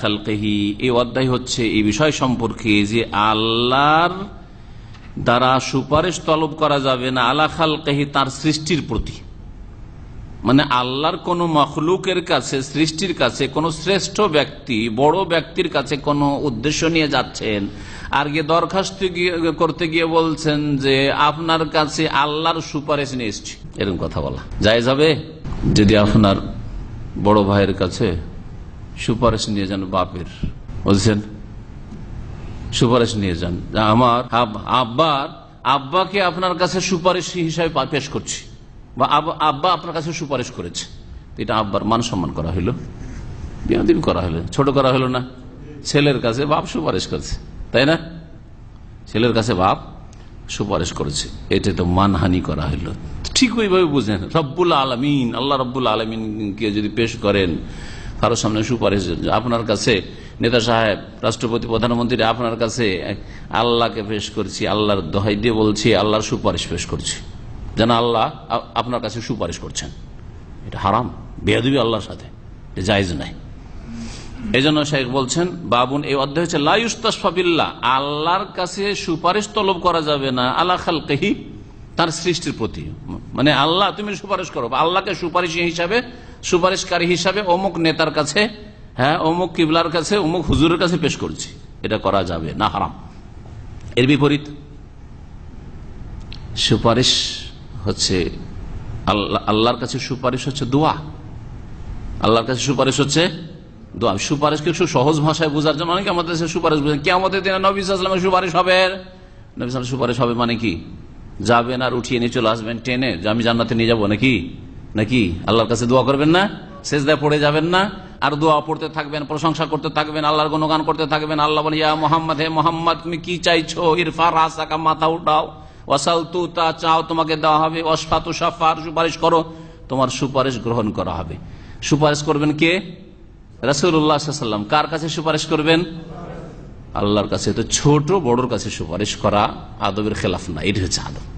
খালকেহি। এই অধ্যায় হচ্ছে এই বিষয় সম্পর্কে যে আল্লাহর দ্বারা সুপারিশ তলব করা যাবে না, আলা খালকেহি তার সৃষ্টির প্রতি। মানে আল্লাহর কোন মখলুকের কাছে, সৃষ্টির কাছে, কোন শ্রেষ্ঠ ব্যক্তি, বড় ব্যক্তির কাছে কোন উদ্দেশ্য নিয়ে যাচ্ছেন, আর গিয়ে দরখাস্ত করতে গিয়ে বলছেন যে আপনার কাছে আল্লাহর সুপারিশ নিয়ে এসছি। এরকম কথা বলা। যায় যাবে যদি আপনার বড় ভাইয়ের কাছে সুপারিশ নিয়ে যান বাপের। বুঝছেন সুপারিশ নিয়ে যান। আমার আব্বার, আব্বাকে আপনার কাছে সুপারিশ হিসাবে পেশ করছি। বা আব্বা আপনার কাছে সুপারিশ করেছে। এটা আব্বার মান সম্মান করা হইল। বিয়াদিন করা হলো ছোট করা হলো না। ছেলের কাছে বাপ সুপারিশ করেছে। তাই না? ছেলের কাছে বাপ সুপারিশ করেছে। এটা তো মানহানি করা হইল। ঠিক ওইভাবে বুঝেন। রব্বুল আলমিন, আল্লাহ রব্বুল আলমিনকে যদি পেশ করেন কারও সামনে সুপারিশ। আপনার কাছে, নেতা সাহেব, রাষ্ট্রপতি, প্রধানমন্ত্রী, আপনার কাছে আল্লাহকে পেশ করছি, আল্লাহর দোহাই দিয়ে বলছি, আল্লাহর সুপারিশ পেশ করছি। যেন আল্লাহ আপনার কাছে সুপারিশ করছেন। এটা হারাম, বেয়াদবি আল্লাহর সাথে জায়জ নাই। এই জন্য শেখ বলছেন, বাবুন, এই অধ্যায় হচ্ছে লাইস্তাসফাবিল্লা আল্লাহর কাছে সুপারিশ তলব করা যাবে না আল্লাহ খালকেহি, তার সৃষ্টির প্রতি। মানে আল্লাহ, তুমি সুপারিশ করো আল্লাহকে সুপারিশ হিসাবে সুপারিশকারী হিসাবে অমুক নেতার কাছে হ্যাঁ অমুক কিবলার কাছে, অমুক হুজুরের কাছে পেশ করছি। এটা করা যাবে না, হারাম। এর বিপরীত, সুপারিশ হচ্ছে আল্লাহ আল্লাহর কাছে সুপারিশ হচ্ছে দোয়া। আল্লাহর কাছে সুপারিশ হচ্ছে দোয়া। সুপারিশকে একটু সহজ ভাষায় বোঝার জন্য অনেকে আমাদের সুপারিশ বুঝেন। কে আমাদের দিনে নবী সুপারিশ হবে। নবী সুপারিশ হবে মানে কি? যাবেন আর উঠিয়ে নিয়ে চলে আসবেন ট্রেনে। যে আমি জান্নাতে নিয়ে যাব নাকি? নাকি? আল্লাহর কাছে দোয়া করবেন না? শেষদায় পড়ে যাবেন না? আর দোয়া পড়তে থাকবেন, প্রশংসা করতে থাকবেন, আল্লাহর গুণগান করতে থাকবেন। আল্লাহ বলি মোহাম্মদ, হে মোহাম্মদ, তুমি কি চাইছো? ইরফা রাসাকা মাথা উঠাও। ওয়াসাল তু, তা চাও, তোমাকে দেওয়া হবে। অসফাতু সাফার সুপারিশ করো। তোমার সুপারিশ গ্রহণ করা হবে। সুপারিশ করবেন কে? রাসুল্লাহাম কার কাছে সুপারিশ করবেন? আল্লাহর কাছে। তো ছোট বড়র কাছে সুপারিশ করা আদবের খেলাফ না, এটা হচ্ছে আদব।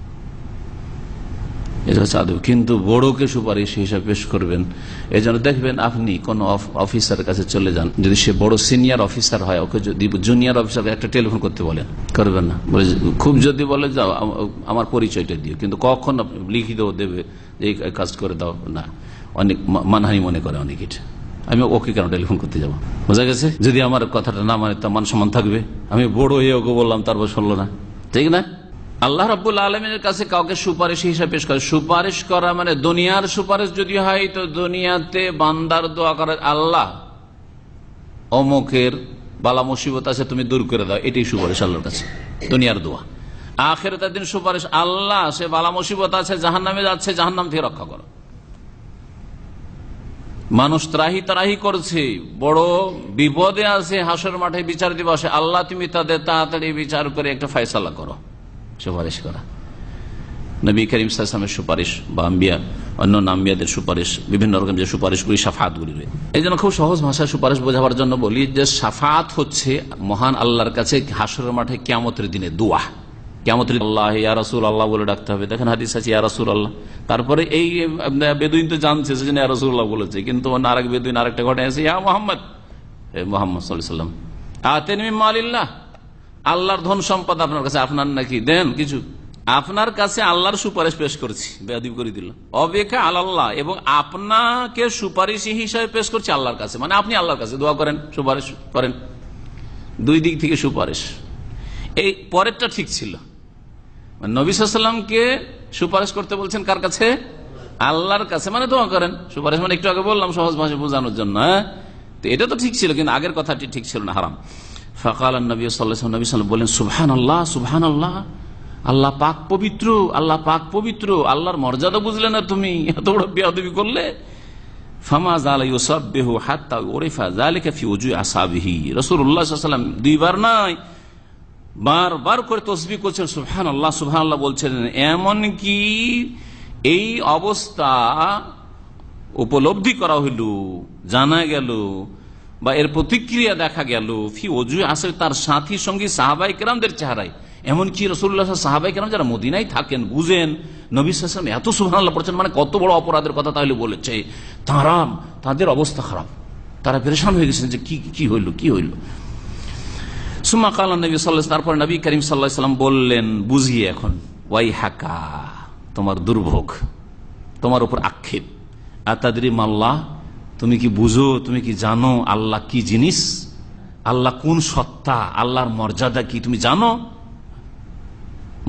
এটা হচ্ছে কিন্তু বড়কে সুপারিশ হিসাবে পেশ করবেন। এই জন্য দেখবেন আপনি কোন অফিসারের কাছে চলে যান। যদি সে বড় সিনিয়র অফিসার হয়, ওকে যদি জুনিয়র অফিসার একটা টেলিফোন করতে বলেন। করবেন না। খুব যদি বলে, যাও আমার পরিচয়টা দিও। কিন্তু কখন লিখিত দেবে এই কাজ করে দাও। না। অনেক মানহানি মনে করে অনেক এটা। আমি ওকে কেন টেলিফোন করতে যাব? বোঝা গেছে? যদি আমার কথাটা না মানে তার মান সম্মান থাকবে। আমি বড় হয়ে ওকে বললাম, তারপর শুনলো না। ঠিক না? আল্লাহ রাবুল আলমের কাছে কাউকে সুপারিশ হিসাবে পেশ করে। সুপারিশ করা মানে দুনিয়ার সুপারিশ যদি হয়, তো দুনিয়াতে বান্দার দোয়া করে আল্লাহ অমুকের বালা মুসিবত আছে, তুমি দূর করে দাও। এটাই সুপারিশ আল্লাহর কাছে, দুনিয়ার দোয়া। আখের দিন সুপারিশ আল্লাহ, সে বালা মুসিবত আছে জাহান নামে যাচ্ছে জাহান নাম থেকে রক্ষা করো। মানুষ ত্রাহি ত্রাহি করছে, বড় বিপদে আছে হাসর মাঠে বিচার দিবসে, আল্লাহ তুমি তাদের তাড়াতাড়ি বিচার করে একটা ফয়সালা করো। সুপারিশ করা। নবী করিম সালামের সুপারিশ বা আম্বিয়া, অন্য নাম্বিয়াদের সুপারিশ, বিভিন্ন রকম যে সুপারিশগুলি সাফাতগুলি এই জন্য খুব সহজ ভাষায় সুপারিশ বোঝাবার জন্য বলি যে সাফাত হচ্ছে মহান আল্লাহর কাছে হাসরের মাঠে কেমতের দিনে দোয়া। কেমতের আল্লাহ, ইয়া রসুল আল্লাহ বলে ডাকতে হবে। দেখেন হাদিস আছে, ইয়া রসুল আল্লাহ তারপরে এই বেদুইন তো জানছে, সেজন্য ইয়া রসুল্লাহ বলেছে। কিন্তু আরেক বেদুইন আরেকটা ঘটনা আছে, ইয়া মোহাম্মদ। মোহাম্মদ সাল্লাম আতেন মালিল্লাহ আল্লাহর ধন সম্পদ আপনার কাছে, আপনার নাকি? দেন কিছু। আপনার কাছে আল্লাহর সুপারিশ পেশ করছি বেদিব করে দিল। অবেকা আল্লাহ এবং আপনাকে সুপারিশ হিসাবে পেশ করছি আল্লাহর কাছে। মানে আপনি আল্লাহর কাছে দোয়া করেন, সুপারিশ করেন। দুই দিক থেকে সুপারিশ। এই পরেরটা ঠিক ছিল। নবী সাল্লামকে সুপারিশ করতে বলছেন কার কাছে? আল্লাহর কাছে। মানে দোয়া করেন। সুপারিশ মানে একটু আগে বললাম, সহজ ভাষায় বোঝানোর জন্য হ্যাঁ? তো এটা তো ঠিক ছিল, কিন্তু আগের কথাটি ঠিক ছিল না, হারাম। ফকাল নবী সাল্লাহ নবী সাল্লাম বললেন সুবহান আল্লাহ সুবহান আল্লাহ আল্লাহ পাক পবিত্র, আল্লাহ পাক পবিত্র, আল্লাহর মর্যাদা বুঝলে না তুমি, এত বড় বেয়াদবি করলে? বারবার করে তসবি করছেন আল্লাহ বলছেন। এমন কি এই অবস্থা উপলব্ধি করা হইল, জানা গেল বা এর প্রতিক্রিয়া দেখা গেল ফি অজু আসলে তার সাথী সঙ্গী সাহাবাই কেরামদের চেহারায়। এমনকি রসুল্লাহ সাহাবাই কেরাম যারা মদিনায় থাকেন, বুঝেন, নবী সালাম এত সুহান আল্লাহ পড়ছেন মানে কত বড় অপরাধের কথা তাহলে বলেছে। তারা, তাদের অবস্থা খারাপ। তারা পরেশান হয়ে গেছেন যে কি কি হইল কি হইল। সুমা কাল নবী সাল্লাহ তারপর নবী করিম সাল্লাহ সাল্লাম বললেন, বুঝিয়ে এখন ওয়াই হাকা তোমার দুর্ভোগ, তোমার উপর আক্ষেপ। আতাদি মাল্লাহ তুমি কি বুঝো, তুমি কি জানো আল্লাহ কি জিনিস? আল্লাহ কোন সত্তা, আল্লাহর মর্যাদা কি তুমি জানো?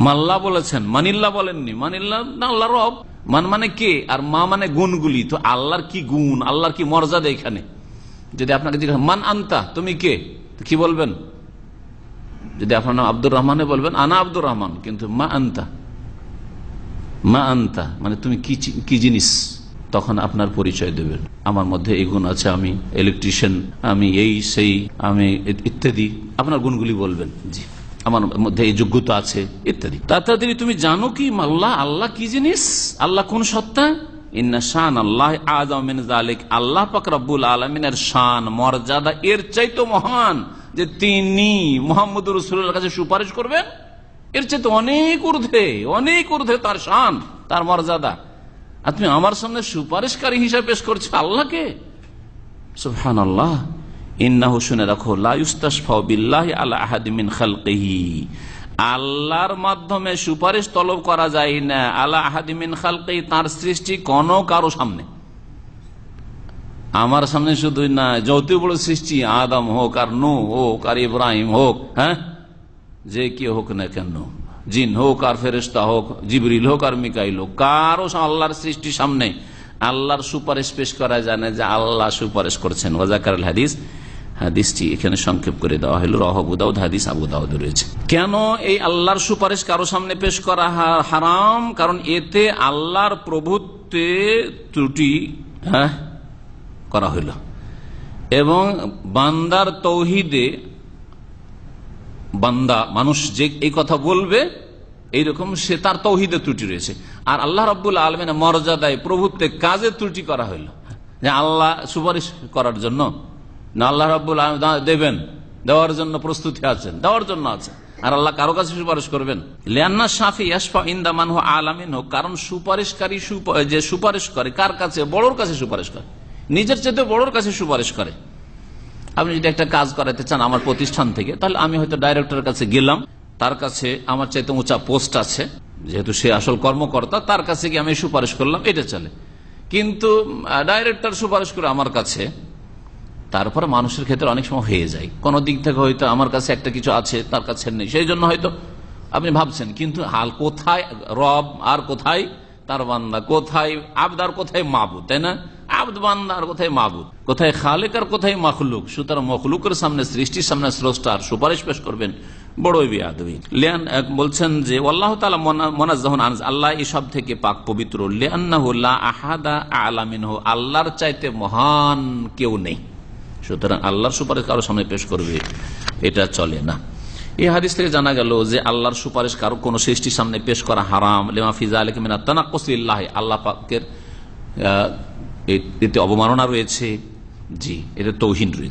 মাল্লা বলেছেন, মানিল্লা বলেননি। মানিল্লা না, আল্লাহ রব। মান মানে কে? আর মা মানে গুণগুলি। তো আল্লাহর কি গুণ, আল্লাহর কি মর্যাদা এখানে? যদি আপনাকে জিজ্ঞাসা মান আনতা, তুমি কে? কি বলবেন? যদি আপনার নাম আব্দুর রহমানে বলবেন, আনা আব্দুর রহমান, কিন্তু মা আনতা। মা আনতা মানে তুমি কি জিনিস? তখন আপনার পরিচয় দেবেন। আমার মধ্যে এই গুণ আছে, আমি ইলেকট্রিশিয়ান আমি এই সেই, আমি ইত্যাদি। আপনার গুণগুলি বলবেন। জি। আমার মধ্যে এই যোগ্যতা আছে, ইত্যাদি। তাড়াতাড়ি তুমি জানো কি আল্লাহ আল্লাহ কি জিনিস? আল্লাহ কোন সত্তা? আল্লাহ শান, মর্যাদা এর মহান যে তিনি মোহাম্মদ কাছে সুপারিশ করবেন। এর চাইতে অনেক ঊর্ধ্বে অনেক ঊর্ধ্বে তার শান, তার মর্যাদা। আর তুমি আমার সামনে সুপারিশকারী হিসাবে পেশ করছ আল্লাহকে? সুফহান আল্লাহ ইন্নাহু শুনে রাখো আহাদিমিন খালকেহি। আল্লাহর মাধ্যমে সুপারিশ তলব করা যায় না। আল্লাহ আহাদিমিন খালকেহি, তার সৃষ্টি কোন কারও সামনে। আমার সামনে শুধু না যত বড় সৃষ্টি, আদম হোক আর নু হোক আর ইব্রাহিম হোক হ্যাঁ? যে কি হোক না কেন। জিন হোক আর ফেরেস্তা হোক, জিবরিল হোক আর মিকাইল হোক, কারও আল্লাহর সৃষ্টি সামনে আল্লাহর সুপারিশ পেশ করা জানে যে আল্লাহ সুপারিশ করছেন। ওয়াজাকার হাদিস, হাদিসটি এখানে সংক্ষেপ করে দেওয়া হলো। রহবুদাউদ হাদিস আবু দাউদ রয়েছে। কেন এই আল্লাহর সুপারিশ কারও সামনে পেশ করা হারাম? কারণ এতে আল্লাহর প্রভুত্বে ত্রুটি হ্যাঁ করা হইল এবং বান্দার তৌহিদে বান্দা, মানুষ যে এই কথা বলবে, এইরকম সে তার তৌহিদে ত্রুটি রয়েছে। আর আল্লাহ রব্বুল আলমিনের মর্যাদায়, প্রভুত্বে কাজে ত্রুটি করা হইল। যে আল্লাহ সুপারিশ করার জন্য, না আল্লাহ রব্বুল দেবেন, দেওয়ার জন্য প্রস্তুতি আছেন, দেওয়ার জন্য আছেন। আর আল্লাহ কারও কাছে সুপারিশ করবেন? লিয়ান্না শাফি ইয়াসফা ইন্দামান হো আলামিন হোক, কারণ সুপারিশকারী যে সুপারিশ করে, কার কাছে? বড়োর কাছে সুপারিশ করে। নিজের চেয়ে বড়োর কাছে সুপারিশ করে। আপনি যদি একটা কাজ করাতে চান আমার প্রতিষ্ঠান থেকে, তাহলে আমি হয়তো ডাইরেক্টরের কাছে গেলাম, তার কাছে আমার চাইতে উঁচা পোস্ট আছে, যেহেতু সে আসল কর্মকর্তা, তার কাছে গিয়ে আমি সুপারিশ করলাম, এটা চলে। কিন্তু ডাইরেক্টর সুপারিশ করে আমার কাছে, তারপরে মানুষের ক্ষেত্রে অনেক সময় হয়ে যায়। কোন দিক থেকে হয়তো আমার কাছে একটা কিছু আছে, তার কাছে নেই। সেই জন্য হয়তো আপনি ভাবছেন, কিন্তু হাল কোথায়? রব আর কোথায়? তার বান্দা কোথায়? আবদার কোথায়? মাবুদ, তাই না? আবদ বান্দা আর কোথায়? মাবুদ। কোথায় খালেক আর কোথায় মখলুক? সুতরাং মখলুকের সামনে সৃষ্টির সামনে স্রষ্টার সুপারিশ পেশ করবেন। বড়ই বিয়াদবি। লিয়ান বলছেন যে আল্লাহ তালা মোনাজাহন আল্লাহ এসব থেকে পাক পবিত্র। লিয়ান্নাহুল্লাহ আহাদা আলামিন আল্লাহর চাইতে মহান কেউ নেই। সুতরাং আল্লাহর সুপারিশ কারও সামনে পেশ করবে, এটা চলে না। এই হাদিস থেকে জানা গেল যে, আল্লাহর সুপারিশ কারও কোন সৃষ্টির সামনে পেশ করা হারাম। লেমা ফিজা আলমিনা তানাকসিল্লাহ আল্লাহ পাকের এতে অবমাননা রয়েছে। জি এটা তৌহিন রয়েছে